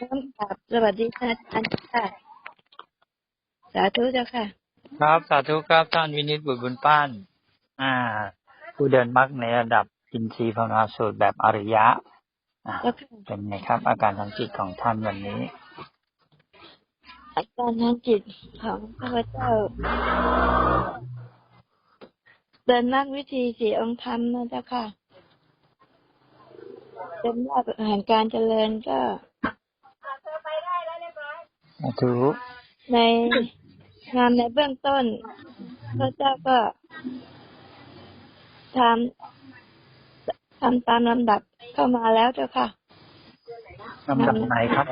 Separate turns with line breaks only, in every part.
น้อมกราบสวัสดีค่ะอาจารย์ค่ะ สาธุเจ้าค่ะ
ครับ สาธุครับท่านวินิจบุตรบุญป้าน อ่า ผู้เดินมรรคในระดับอินทรีย์ภาวนาสูตรแบบอริยะอ่า
เจ้าค่ะ
เป็นไงครับ อาการทางจิตของท่านวันนี้
อาการทางจิตของข้าพเจ้า เดินมรรควิธีสี่องค์ธรรมนะเจ้าค่ะเป็นรอบแห่งการเจริญก็
สา ธุ
ในงานในเบื้องต้น พระเจ้าก็ทำทำตามลำดับเข้ามาแล้วเจ้าค่ะ
ลำดับไหนครับ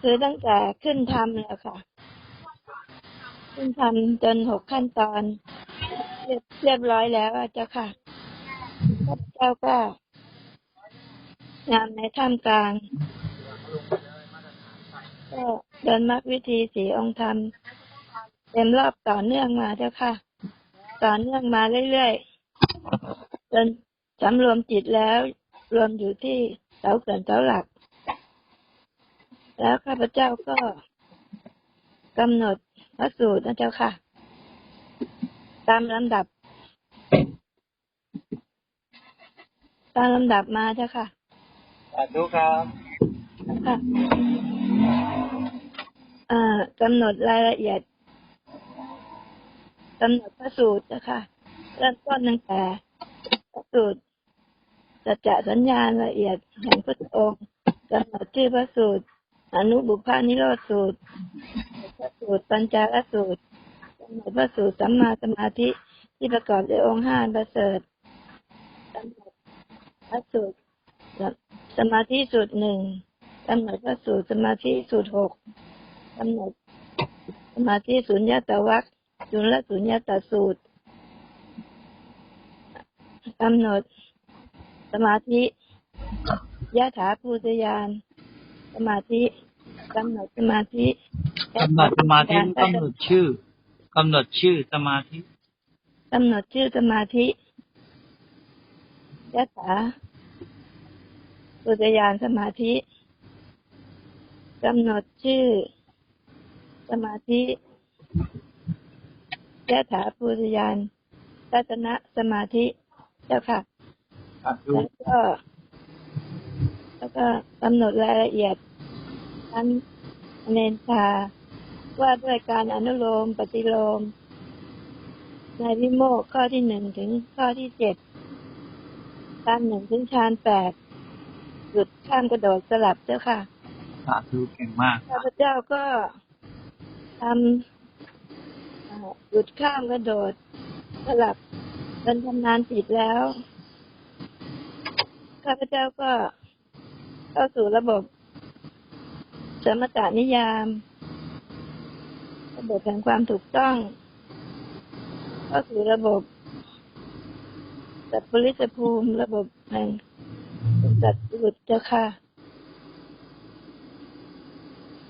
คือตั้งแต่ขึ้นทำแล้วค่ะ ขึ้นทำจนหกขั้นตอน เรียบเรียบร้อยแล้วอะเจ้าค่ะพระเจ้าก็งานในท่ามกลางก็ เดินมรรควิธีสีองค์ธรรมเต็มรอบต่อเนื่องมาเจ้าค่ะ ต่อเนื่องมาเรื่อยๆจนสำรวมจิตแล้ว รวมอยู่ที่เสาเขื่อนเสาหลัก แล้วข้าพเจ้าก็กำหนดพระสูตรนะเจ้าค่ะ ตามลำดับ ตามลำดับมาเจ้าค่ะ
สาธุครับ
ค่ะอ่า กำหนดรายละเอียดกำหนดพระสูตรนะคะเริ่มต้นตั้งแต่พระสูตรสัจจะสัญญาณละเอียดแห่งพระองค์กำหนดชื่อพระสูตรอนุบุพานิโรธสูตรพระสูตรปัญจารสูตรกำหนดพระสูตรสัมมาสมาธิที่ประกอบด้วยองค์ห้าประเสริฐกำหนดพระสูตรสมาธิสูตรหนึ่งกำหนดพระสูตรสมาธิสูตรหก กำหนดสมาธิสุญญตวัคจุลสุญญตสูตรกำหนด สมาธิยะถาภูตยานสมาธิกำหนดสมาธิ
กำหนดสมาธิกำหนดชื่อกำหนดชื่อสมาธิ
กำหนดชื่อสมาธิยะถาภูตยานสมาธิกำหนดชื่อ สมาธิยะถาภูตยานรัตนะสมาธิเจ้าค่ะ
สาธุ
แล้วก็ แล้วก็กำหนดรายละเอียดทั้งเนนชาว่าด้วยการอนุโลมปฏิโลม ในวิโมกข์ข้อที่หนึ่งถึงข้อที่เจ็ดตามหนึ่งถึงชานแปดหยุดข้ามกระโดดสลับเจ้าค่ะ
สาธุเก่งมาก
ข้าพเจ้าก็ ทำหยุดข้ามกระโดดสลับเป็นทำนานจิตแล้วข้าพเจ้าก็เข้าสู่ระบบสมถานิยาม ระบบแห่งความถูกต้องเข้าสู่ระบบสัตว์ปริสภูมิระบบแห่งสัตว์บุตรเจ้าค่ะ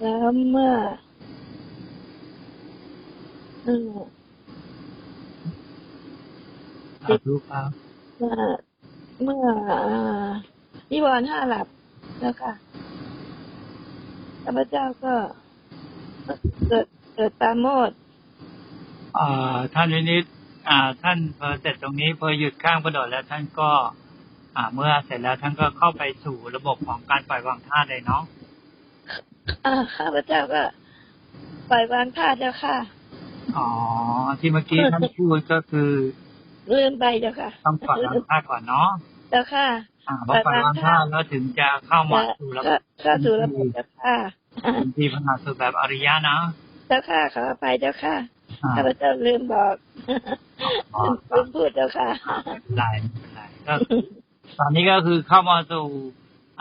แล้วเมื่อ เอ่อ
สาธุครับ
เมื่อเมื่ออ่านิวรณ์ห้าหลับแล้วค่ะข้าพเจ้าก็เกิดเกิดปราโมด
อ่าท่านวินิจอ่าท่านพอเสร็จตรงนี้พอหยุดข้างกระโดดแล้วท่านก็ อ่า เมื่อเสร็จแล้วท่านก็เข้าไปสู่ระบบของการปล่อยวางธาตุเลยเนาะ
อ่าข้าพเจ้าก็ปล่อยวางท่าเจ้าค่ะ
อ๋อ ที่เมื่อกี้ท่านพูดก็คือ
ลืมไปเจ้าค่ะ
ต้องปล่อยวางธาตุก่อนเนาะ
เจ้าค่ะ
อ่าพอปล่อยวางธาตุแล้วถึงจะเข้ามาสู่ระบ
ก็
บ
เข้าสู่ระบบเจ้าค่ะ
เป็นที่พัฒนาสู่แบบอริยะนะ
เจ้าค่ะขออภัยเจ้าค่ะ
อ่า
ข้าพเจ้าลืมบอก
อ๋อ
ลืมพูดเจ้าค่ะ
ไม่เป็นไรไม่เป็นไรก็ตอนนี้ก็คือเข้ามาสู่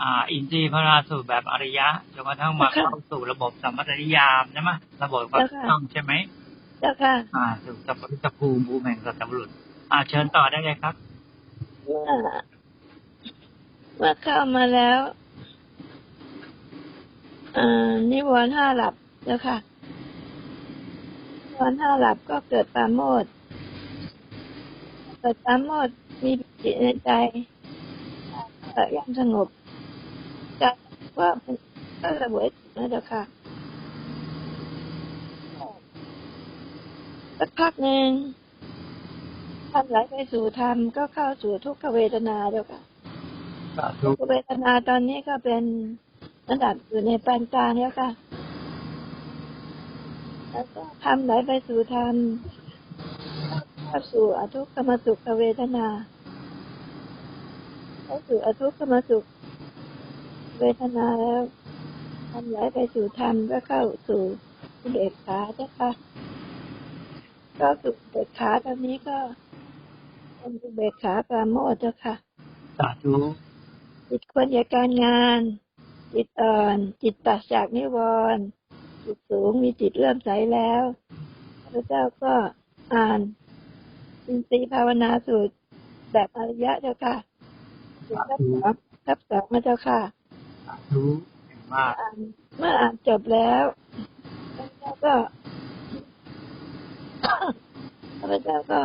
อ่า อินทรีย์พัฒนาสู่แบบอริยะจนกระทั่งมา
ค่ะ
เข้าสู่ระบบสัมปทนิยามใช่ไหมระบบความถูกต้องใช่ไหม
เจ้าค่ะ
อ่าสู่สัพพิตภูมิภูมิแห่งสัตว์บุรุษอ่าเชิญต่อได้เลยครับ
เมื่อเมื่อเข้ามาแล้วเอ่อนิวรณ์ห้าหลับแล้วค่ะนิวรณ์ห้าหลับก็เกิดปราโมดย์เกิดปราโมดย์มีจิตในใจเอ่อยังสงบใจว่าก็ระเบิดนะเจ้าค่ะ สักพักหนึ่งทำไหลไปสู่ธรรมก็เข้าสู่ทุกขเวทนาเจ้าค่ะ
สาธุ
ทุกขเวทนาตอนนี้ก็เป็นระดับอยู่ในปานกลางแล้วค่ะ แล้วก็ทำไหลไปสู่ธรรมเข้าสู่อทุกขมสุขเวทนาเข้าสู่อทุกขมสุขเวทนาแล้วทำไหลไปสู่ธรรมก็เข้าสู่อุเบกขาเจ้าค่ะ ก็สู่อุเบกขาตอนนี้ก็เป็นอุเบกขาปราโมทย์เจ้าค่ะ
สาธุ
จิตควรแก่การงาน จิตอ่อน จิตปราศจากนิวรณ์จิตสูงมีจิตเลื่อมใสแล้วพระเจ้าก็อ่านอินทรีย์ภาวนาสูตรแบบอริยะเจ้าค่ะสูตรทับสองทับสองนะเจ้าค่ะ
สาธุเก่งมาก
อ่านเมื่ออ่านจบแล้วพระเจ้าก็ พระเจ้าก็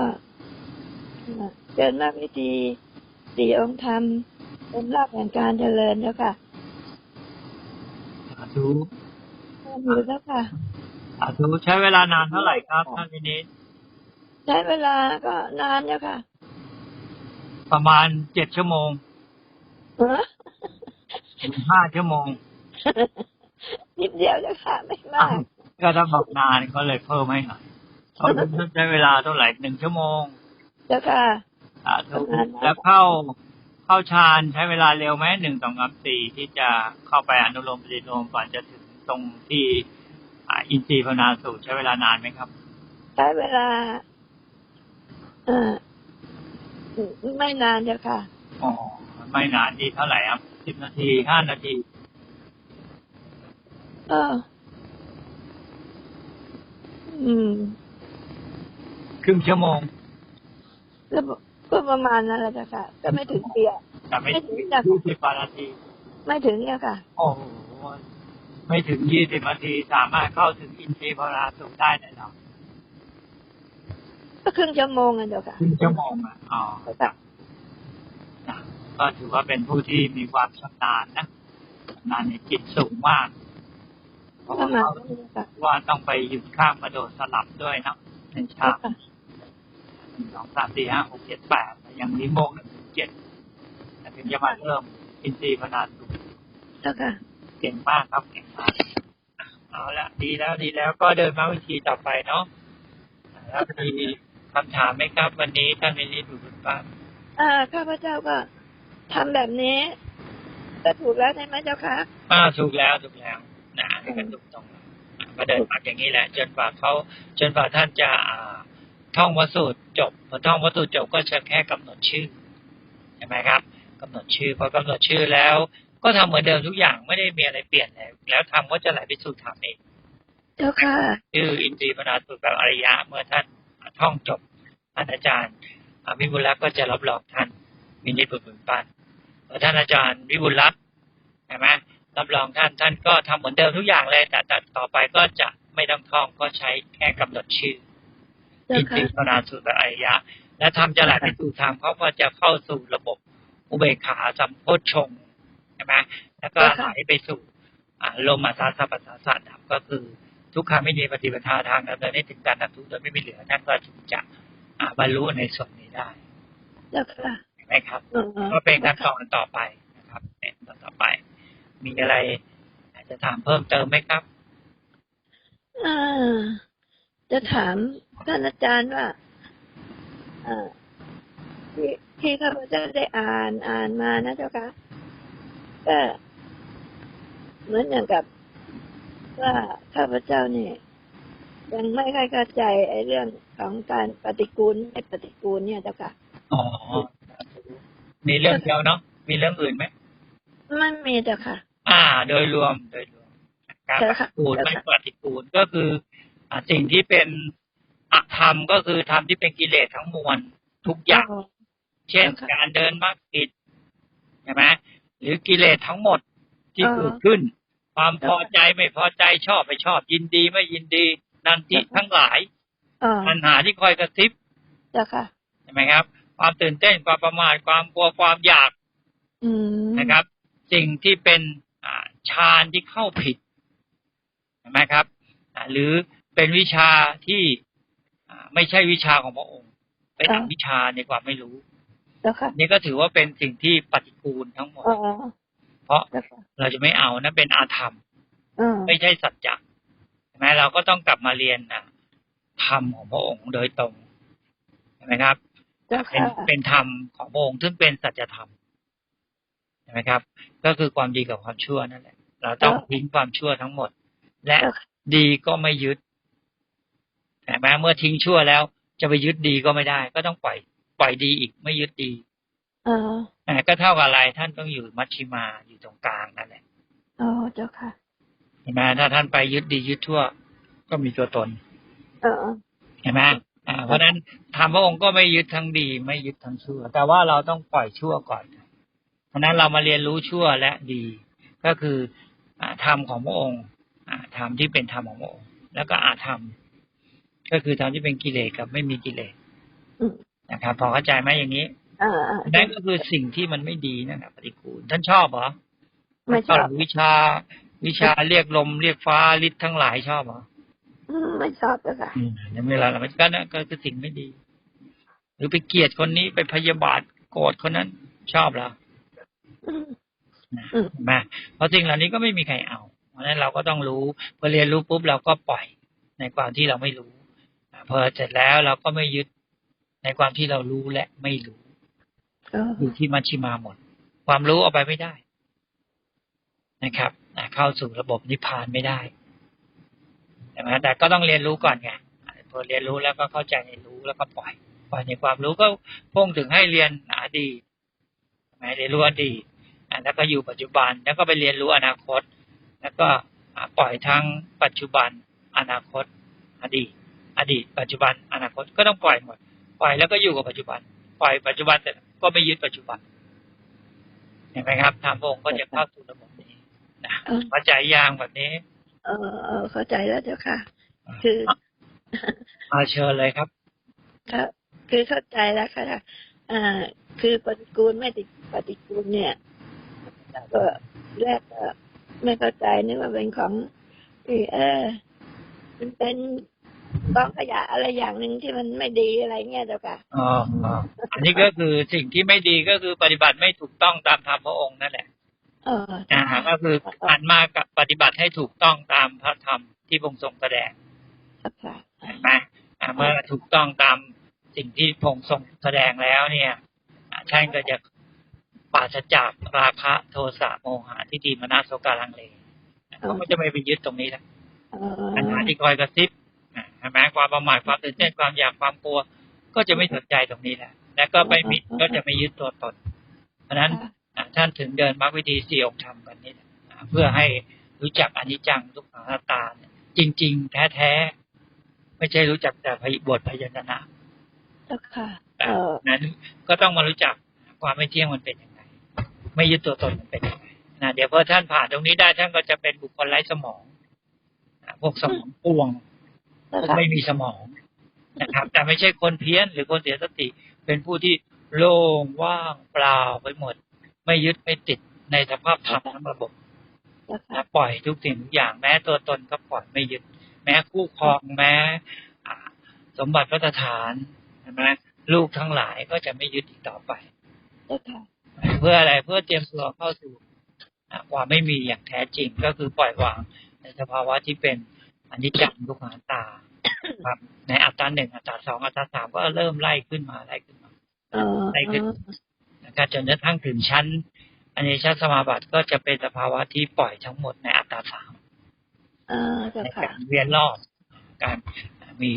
เกินมากวิธีสี่องค์ธรรมเป็นรากแห่งการเจริญเจ้าค่ะ
สาธุ
เพิ่มอยู่แล้วค่ะ
สาธุใช้เวลานานเท่าไหร่ครับท่านวินิจ
ใช้เวลาก็นานแล้วค่ะ
ประมาณเจ็ดชั่วโมง
เออ
ถึงห้าชั่วโมง
นิดเดียวแล้วค่ะไม่มาก
ก็ถ้าบอกนานก็เลยเพิ่มให้หน่อยเขา ใช้เวลาเท่าไหร่หนึ่งชั่วโมง
เจ้าค่ะ
สาธุแล้วเข้าเข้าฌานใช้เวลาเร็วไหมหนึ่งสองสามสี่ที่จะเข้าไปอนุโลมปฏิโลมก่อนจะถึงตรงที่อ่าอินทรีย์ภาวนาสูตรใช้เวลานานไหมครับ
ใช้เวลาเออไม่นานเจ้าค่ะ
อ๋อไม่นานดีเท่าไหร่ครับสิบนาทีห้านาที
ก็อืม
ครึ่งชั่วโมง
ก็ก็ประมาณนั้นแหละเจ้าค่ะ ก็ไม่ถึงเปีย
แต่ไม่ถึง
ไม่ถึงจ้ะ
ยี่สิบกว่านาที
ไม่ถึงเนี่ยค่ะ
โอ้โหไม่ถึงยี่สิบนาทีสามารถเข้าถึงอินทรีย์ภาวนาสูตรได้เลยเนาะ
ก็ครึ่งชั่วโมงอะเจ้าค่ะ
ครึ่งชั่วโมงอะอ๋อ
เจ้าค่ะ
นะก็ถือว่าเป็นผู้ที่มีความชำนาญนะชำนาญในจิตสูงมากเพราะ
ประมาณ
ว่า
นั้นเจ้าค่ะ
ว่าต้องไปหยุดข้ามกระโดดสลับด้วยนะในชา
เจ้า
ติ
ค่ะ
ห นึ่งสองสามสี่ห้าหกเจ็ดแปดอย่างนี้โมงหนึ่งถึงเจ็ดถึงจะมาเริ่มอินทรีย์พนาสูตร
เจ้าค่ะ
เก่งมากครับเก่งมากเอาละดีแล้วดีแล้วก็เดินมาวิธีต่อไปเนาะแล้วมีคำถามไหมครับ วันนี้ท่านมินิดูบุญบ้าง
อ่าข้าพเจ้าก็ทำแบบนี้ก็ถูกแล้วใช่ไหมเจ้าค่ะ
อ่าถูกแล้วถูกแล้วนะนี่ก็ถูกต้องแล้วอะก็เดินมาอย่างนี้แหละ จนกว่าเขาจนกว่าท่านจะอ่า ท่องวสูตรจบพอท่องวสูตรจบก็จะแค่กำหนดชื่อใช่ไหมครับกำหนดชื่อพอกำหนดชื่อแล้ว ก็ทำเหมือนเดิมทุกอย่างไม่ได้มีอะไรเปลี่ยนแล้วแล้วทำก็จะไหลไปสู่ธรรมเอง
เจ้าค่ะ
ชื่ออินทรีย์พนาสูตรแบบอริยะ เมื่อท่านท่องจบท่านอาจารย์อ่าวิบุลรักษ์ก็จะรับรองท่านมินิตบุญบุญปันพอท่านอาจารย์วิบุลรักษ์ใช่ไหมรับรองท่านท่านก็ทำเหมือนเดิมทุกอย่างเลยแต่แต่ต่อไปก็จะไม่ต้องท่องก็ใช้แค่กำหนดชื่อ
เจ้า
อินท
ค่ะ
รีย์พนาสูตรแบบอริยะ และทำจะไหลไปสู่ธรรมเขาก็จะเข้าสู่ระบบอุเบกขาสัมโพชฌงค์ใช่ไหมแล้วก็ไหลไปสู่อ่าลมอัสสาสะปัสสาสะดับก็คือ ทุกขาไม่มีปฏิปทาทางดำเนินให้ถึงการดับทุกข์โดยไม่มีเหลือท่านก็ถึงจะอ่าบรรลุในส่วนนี้ได้
เจ้าค่ะ
เห็นไหมครับ
อ๋อ
ก็เป็นขั้นตอนต่อไปนะครับเป็นตอนต่อไป มีอะไรอาจจะถามเพิ่มเติมไหมครับ
อ่า จะถามท่านอาจารย์ว่าอ่าที่ที่ข้าพเจ้าได้อ่านอ่านมานะเจ้าค่ะก็เหมือนอย่างกับว่าข้าพเจ้าเนี่ยยังไม่ค่อยเข้าใจไอ้เรื่องของการปฏิกูลไม่ปฏิกูลเนี่ยเจ้าค่ะ
อ๋อมีเรื่องเดียวเนาะมีเรื่องอื่นไหม
ไม่มีเจ้าค่ะ
อ่า โดยรวมโดยรวมการ
ใช่
ป
ค่ะ
ฏิกูล
ใช่
ไม่
ค่ะ
ปฏิกูลก็คืออ่า สิ่งที่เป็นอธรรมก็คือธรรมที่เป็นกิเลสทั้งมวลทุกอย่าง เช่น
ค่ะ
การเดินมรรคกิจใช่ไหมหรือกิเลสทั้งหมดที่
เออ
เกิดขึ้น ความพอ
ค่ะ
ใจไม่พอใจชอบไม่ชอบยินดีไม่ยินดี นันทิ
ค่ะ
ทั้งหลาย
อ๋อ
ปัญหาที่คอยกระซิบ
เจ้าค่ะ
ใช่ไหมครับ ความตื่นเต้นความประมาทความกลัวความอยาก
อืม
นะครับ สิ่งที่เป็นอ่าฌานที่เข้าผิดเห็นไหมครับอ่าหรือ เป็นวิชาที่อ่าไม่ใช่วิชาของพระองค์ เป็นอวิชชาในความไม่รู้
เจ้าค่ะ
นี่ก็ถือว่าเป็นสิ่งที่ปฏิกูลทั้งหมด
อ๋อ
เพราะ
เจ้าค่ะ
เราจะไม่เอานะเป็นอาธรรม
อ๋อ
ไม่ใช่สัจจะใช่ไหมเราก็ต้องกลับมาเรียนนะธรรมของพระองค์โดยตรงใช่ไหมครับ
เจ้า
เป็น
ค่ะ
เป็นธรรมของพระองค์ซึ่งเป็นสัจธรรมใช่ไหมครับ ก็คือความดีกับความชั่วนั่นแหละ เราต้องทิ้งความชั่วทั้งหมด และ
เจ้าค่ะ
ดีก็ไม่ยึด แต่แม้เมื่อทิ้งชั่วแล้ว จะไปยึดดีก็ไม่ได้ ก็ต้องปล่อย ปล่อยดีอีกไม่ยึดดี
อ๋อ
อ่าก็เท่ากับอะไรท่านต้องอยู่มัชชิมาอยู่ตรงกลางนั่นแหละ
อ๋อเจ้าค่ะ
เห็นไหมถ้าท่านไปยึดดียึดชั่ว ก็มีตัวตน
อ๋อ
เห็นไหมอ่า เพราะฉะนั้นธรรมพระองค์ก็ไม่ยึดทั้งดี ไม่ยึดทั้งชั่ว แต่ว่าเราต้องปล่อยชั่วก่อน เพราะฉะนั้นเรามาเรียนรู้ชั่วและดี ก็คืออ่าธรรมของพระองค์อ่าธรรมที่เป็นธรรมของพระองค์ แล้วก็อาธรรม ก็คือธรรมที่เป็นกิเลสกับไม่มีกิเลส
อืม
นะครับพอเข้าใจไหมอย่างนี้
อ่าอ่า
นั่นก็คือสิ่งที่มันไม่ดีนั่นแหละปฏิกูลท่านชอบเหรอ
ไม่ชอบ
วิชา วิชาเรียกลมเรียกฟ้าฤทธิ์ทั้งหลายชอบเหรอ
อืมไม่ชอบเจ้าค่ะ
อืมในเวลาเราไม่ก็นั่นก็คือสิ่งไม่ดี หรือไปเกลียดคนนี้ไปพยาบาทโกรธคนนั้น ชอบเหรอ
อืม
นะ
อืม
เห็นไหมเพราะสิ่งเหล่านี้ก็ไม่มีใครเอา เพราะฉะนั้นเราก็ต้องรู้พอเรียนรู้ปุ๊บเราก็ปล่อยในความที่เราไม่รู้อ่า พอเสร็จแล้วเราก็ไม่ยึดในความที่เรารู้และไม่รู้
อ๋อ
อยู่ที่มัชชิมาหมด ความรู้เอาไปไม่ได้นะครับอ่าเข้าสู่ระบบนิพพานไม่ได้ใช่ไหมแต่ก็ต้องเรียนรู้ก่อนไงอ่าพอเรียนรู้แล้วก็เข้าใจในรู้แล้วก็ปล่อยปล่อยในความรู้ก็พุ่งถึงให้เรียนอดีตใช่ไหมเรียนรู้อดีตอ่าแล้วก็อยู่ปัจจุบัน แล้วก็ไปเรียนรู้อนาคต แล้วก็อ่าปล่อยทั้งปัจจุบันอนาคตอดีต อดีตปัจจุบันอนาคตก็ต้องปล่อยหมดปล่อยแล้วก็อยู่กับปัจจุบัน ปล่อยปัจจุบันแต่ก็ไม่ยึดปัจจุบันเห็นไหมครับทางพระองค์ก็จะเข้าสู่ระบบนี้นะ
เออ
เข้าใจยางแบบนี้
เออเออเข้าใจแล้วเจ้าค่ะ คือ
เอาเชิญเลยครับ
ครับคือเข้าใจแล้วค่ะอ่า คือปฏิกูลไม่ติดปฏิกูลเนี่ยก็แรกก็ไม่เข้าใจนึกว่าเป็นของที่เออมันเป็น กองขยะอะไรอย่างหนึ่งที่มันไม่ดีอะไรเงี้ยเจ้าค่ะ
อ๋ออ๋ออันนี้ก็คือสิ่งที่ไม่ดีก็คือปฏิบัติไม่ถูกต้องตามธรรมพระองค์นั่นแหละ
เออ
อ่าก็คืออันมากับปฏิบัติให้ถูกต้องตามพระธรรมที่พระองค์ทรงแสดง
เจ้าค่ะ
เห็นไหมอ่าเมื่อถูกต้องตามสิ่งที่พระองค์ทรงแสดงแล้วเนี่ยอ่าท่านก็จะปราศจากราคะโทสะโมหะที่ดีมานาโสการังเลเขาก็จะไม่ไปยึดตรงนี้แล้ว
เอ
ปัญหา
อ
ที่คอยกระซิบ อ่าเห็นไหมความประมาทความตื่นเต้นความอยากความกลัว ก็จะไม่สนใจตรงนี้แหละแล้วก็ไม่มิดก็จะไม่ยึดตัวตน เพราะฉะนั้นอ่าท่านถึงเดินมรรควิธีสี่องค์ธรรมกันนี่แหละอ่าเพื่อให้รู้จักอนิจจังทุกขังอนัตตาเนี่ยจริง ๆ แท้ๆไม่ใช่รู้จักแต่พยบทพยัญชนะ
เจ้าค่ะ
อ่า
เออ
นั้นก็ต้องมารู้จักความไม่เที่ยงมันเป็นยังไง ไม่ยึดตัวตนมันเป็นยังไงนะเดี๋ยวพอท่านผ่านตรงนี้ได้ท่านก็จะเป็นบุคคลไร้สมองอ่าพวกสมองป่วง
เจ้าค่ะ
ไม่มีสมองนะครับ แต่ไม่ใช่คนเพี้ยนหรือคนเสียสติ เป็นผู้ที่โล่งว่างเปล่าไปหมด ไม่ยึดไม่ติดในสภาพธรรมทั้งระบบ
เจ้าค่ะ
นะปล่อยทุกสิ่งทุกอย่างแม้ตัวตนก็ปล่อยไม่ยึด แม้คู่ครองแม้อ่าสมบัติพระสถานใช่ไหมลูกทั้งหลายก็จะไม่ยึดอีกต่อไป
เจ้าค่ะ
เพื่ออะไรเพื่อเตรียมตัวเข้าสู่อ่าความไม่มีอย่างแท้จริงก็คือปล่อยวางในสภาวะที่เป็น อนิจจังทุกขังอนัตตาครับ ในอัตราหนึ่งอัตราสองอัตราสามก็เริ่มไล่ขึ้นมาไล่ขึ้นมา
เออ
ไล่ขึ้นนะครับจนกระทั่งถึงชั้นอันนี้ชั้นสมาบัติก็จะเป็นสภาวะที่ปล่อยทั้งหมดในอัตราสาม
เออเจ้า
ใน
ค่ะ
การเวียนรอบการมี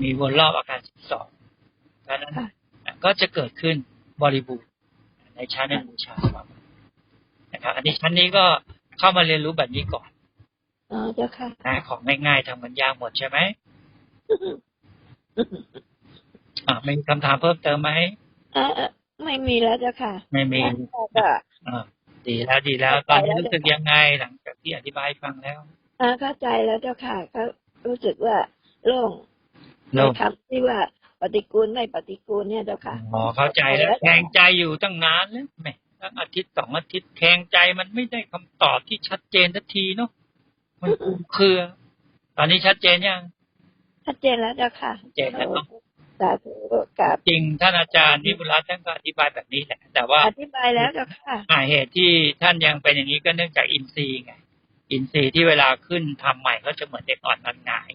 มีวนรอบอาการสิบสองเพราะฉะนั้น
ค่ะ
ก็จะเกิดขึ้นบริบูรณ์ในชั้นอนุชาสมาบัตินะครับ อันนี้ชั้นนี้ก็เข้ามาเรียนรู้แบบนี้ก่อน
เออเจ้าค่ะ
นะของง่ายๆทำกันยากหมดใช่ไหมอ่ามีคำถามเพิ่มเติมไหม
เออเออไม่มีแล้วเจ้าค่ะ
ไม่มี
ก็
อ่าดีแล้วดีแล้ว ตอนนี้รู้สึกยังไงหลังจากที่อธิบายให้ฟังแล้ว
อ่าเข้าใจแล้วเจ้าค่ะก็รู้สึกว่าโล่ง
โล่ง
ในคำที่ว่าปฏิกูลไม่ปฏิกูลเนี่ยเจ้าค่ะ
อ๋อเข้าใจแล้วแทงใจอยู่ตั้งนานแล้วแหม่ตั้งอาทิตย์สองอาทิตย์แข็งใจมันไม่ได้คำตอบที่ชัดเจนทันทีเนาะ มันคลุมเครือ ตอนนี้ชัดเจนยัง
ชัดเจนแล้วเจ้าค่ะ
ชัดเจนแล้วเนอะ
สาธุกับ
จริงท่านอาจารย์นิบุรัตน์ท่านก็อธิบายแบบนี้แหละ แต่ว่า
อธิบายแล้วเจ้าค่ะ
อ่าเหตุที่ท่านยังเป็นอย่างนี้ก็เนื่องจากอินทรีย์ไงอินทรีย์ที่เวลาขึ้นทำใหม่ก็จะเหมือนเด็กอ่อนนันงาย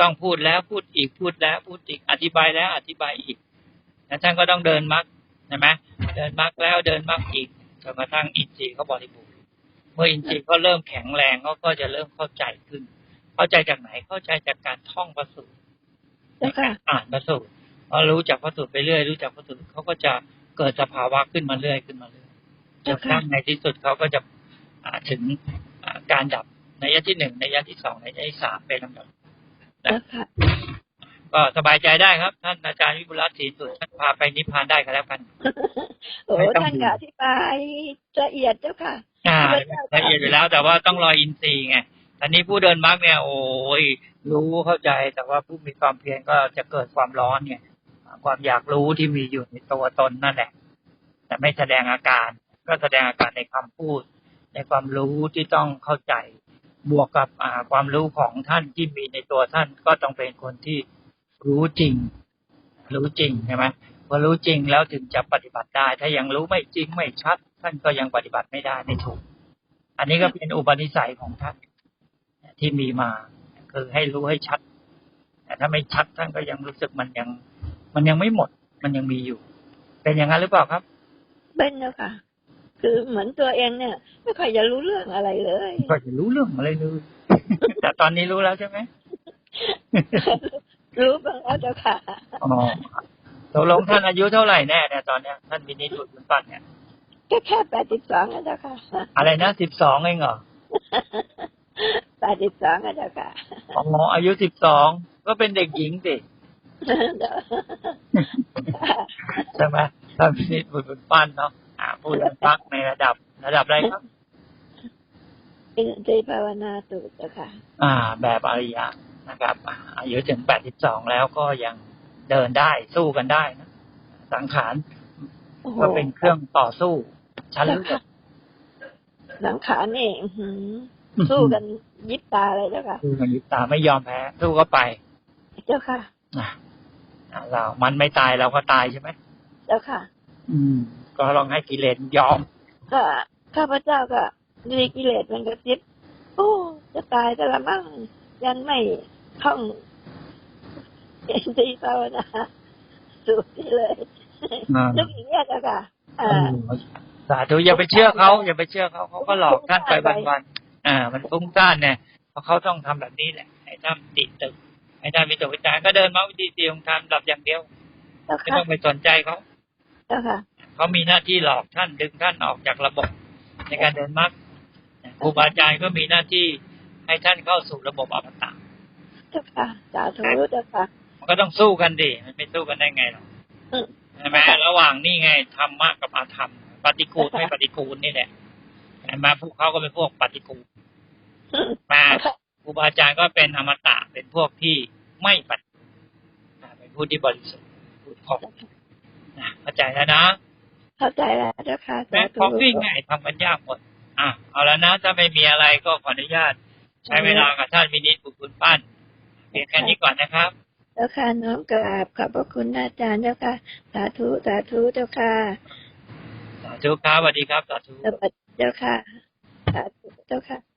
ต้องพูดแล้วพูดอีกพูดแล้วพูดอีกอธิบายแล้วอธิบายอีกแล้วท่านก็ต้องเดินมรรคใช่ไหมเดินมรรคแล้วเดินมรรคอีกจนกระทั่งอินทรีย์เขาบริบูรณ์ เมื่ออินทรีย์เขาเริ่มแข็งแรงเขาก็จะเริ่มเข้าใจขึ้น เข้าใจจากไหนเข้าใจจากการท่องพระสูตร
เจ้าค่ะ
อ่านพระสูตรพอรู้จักพระสูตรไปเรื่อยรู้จักพระสูตรเขาก็จะเกิดสภาวะขึ้นมาเรื่อยขึ้นมาเรื่อยจนกระทั่งในที่สุดเขาก็จะอ่าถึงอ่าการดับในยะที่หนึ่งในยะที่สองในยะที่สามเป็นลำดับ
เจ้าค่ะ
ก็สบายใจได้ครับ ท่านอาจารย์วิบุลรัตน์ศรีสุดท่านพาไปนิพพานได้ก็แล้วกัน
โอ้
ไม่ต้อง
ท่านก็อธิบายละเอียดเจ้าค่ะ
อ่า
ไม่ได้ค่ะ
ละเอียดอยู่แล้ว แต่ว่าต้องรออินทรีย์ไงตอนนี้ผู้เดินมรรคเนี่ยโอ้ยรู้เข้าใจแต่ว่าผู้มีความเพียรก็จะเกิดความร้อนเนี่ย ความอยากรู้ที่มีอยู่ในตัวตนนั่นแหละ แต่ไม่แสดงอาการ ก็แสดงอาการในคำพูด ในความรู้ที่ต้องเข้าใจบวกกับอ่าความรู้ของท่านที่มีในตัวท่านก็ต้องเป็นคนที่ รู้จริง รู้จริงใช่ไหมพอรู้จริงแล้วถึงจะปฏิบัติได้ ถ้ายังรู้ไม่จริงไม่ชัด ท่านก็ยังปฏิบัติไม่ได้ไม่ถูก อันนี้ก็เป็นอุปนิสัยของท่านที่มีมา คือให้รู้ให้ชัด แต่ถ้าไม่ชัดท่านก็ยังรู้สึกมันยัง มันยังไม่หมด มันยังมีอยู่ เป็นอย่างนั้นหรือเปล่าครับ
เป็นเจ้าค่ะ คือเหมือนตัวเองเนี่ย ไม่ค่อยจะรู้เรื่องอะไรเลย
ก็จะรู้เรื่องอะไรเลยแต่ตอนนี้รู้แล้วใช่ไหม
รู้บ้างแล้วเจ้าค่ะ
อ๋อตกลงท่านอายุเท่าไหร่แน่เนี่ยตอนเนี้ยท่านมินิจุดคุณปั้นเนี่ย
แค่แค่แปดสิบสองนะเจ้าค่ะ
อะไรนะสิบสองเองเหรอ
แปดสิบสองนะเจ้าค่ะ
อ๋ออายุสิบสองก็เป็นเด็กหญิงสิใช่ไหมท่านมินิจุดคุณปั้นเนาะอ่าผู้เรียนพักในระดับ ระดับอะไรครับ
เป็นใจภาวนาสูตรเจ้าค่ะ
อ่า แบบอริยะ นะครับอ่าอายุถึงแปดสิบสองแล้วก็ยังเดินได้สู้กันได้นะสังขาร
โอ้โห
ก็เป็นเครื่องต่อสู้ชั้น
เจ้า
เลือ
ค่ะ
ด
สังขารนี่อื้อหือสู้กันยิบตาเลยเจ้าค่ะ
สู้กันยิบตาไม่ยอมแพ้สู้ก็ไป
เจ้าค่ะ
อะอะเรา มันไม่ตายเราก็ตายใช่ไหม
เจ้าค่ะ
อืม ก็ลองให้กิเลสยอม
ก็ข้าพเจ้าก็มีกิเลสมันกระซิบโอ้จะตายแต่ละมั่งยันไม่ ท่องเอ็นดีภาวนาสูตรนี้เลย
อ่า
นึกอย่างเงี้ยเจ้าค่ะอ่า
สาธุอย่าไปเชื่อเขาอย่าไปเชื่อเขาเขาก็หลอกท่านไปวันๆอ่า มันฟุ้งซ่านเนี่ยเพราะเขาต้องทำแบบนี้แหละให้ท่านติดตึกให้ท่านมีตัววิจารณ์ก็เดินมาวิธีเดียวของท่านหลับอย่างเดียว
เจ้า
ไม่
ค่ะ
ต้องไปสนใจเขา
เจ้าค่ะ
เขามีหน้าที่หลอกท่านดึงท่านออกจากระบบ ในการเดินมรรคครูบาอาจารย์ก็มีหน้าที่ให้ท่านเข้าสู่ระบบอมตะ
เจ้าค่ะสาธุเจ้าค่ะ
มันก็ต้องสู้กันดิมันไม่สู้กันได้ไงหรอก
อืม
ใช่ไหมระหว่างนี่ไงธรรมะกับอาธรรม ปฏิกูลไม่ปฏิกูลนี่แหละใช่ไหมพวกเขาก็เป็นพวกปฏิกูลมาครูบาอาจารย์ก็เป็นอมตะเป็นพวกที่ไม่ปฏิกูลอ่าเป็นผู้ที่บริสุทธิ์ผู้ของนะเข้าใจแล้วนะ
เข้าใจแล้วเจ้าค่ะ
แม้
สาธุ
ของวิ่งง่ายทำกันยากหมดอะเอาแล้วนะ ถ้าไม่มีอะไรก็ขออนุญาต ใช้เวลากับท่านมินิตบุญคุณปั้น เพียงแค่นี้ก่อนนะครับ
เจ้าค่ะน้อมกราบขอบพระคุณอาจารย์เจ้าค่ะ สาธุสาธุเจ้าค่ะ
สาธุครับสวัสดีครับสาธุ
สวัสดีเจ้าค่ะสาธุเจ้าค่ะ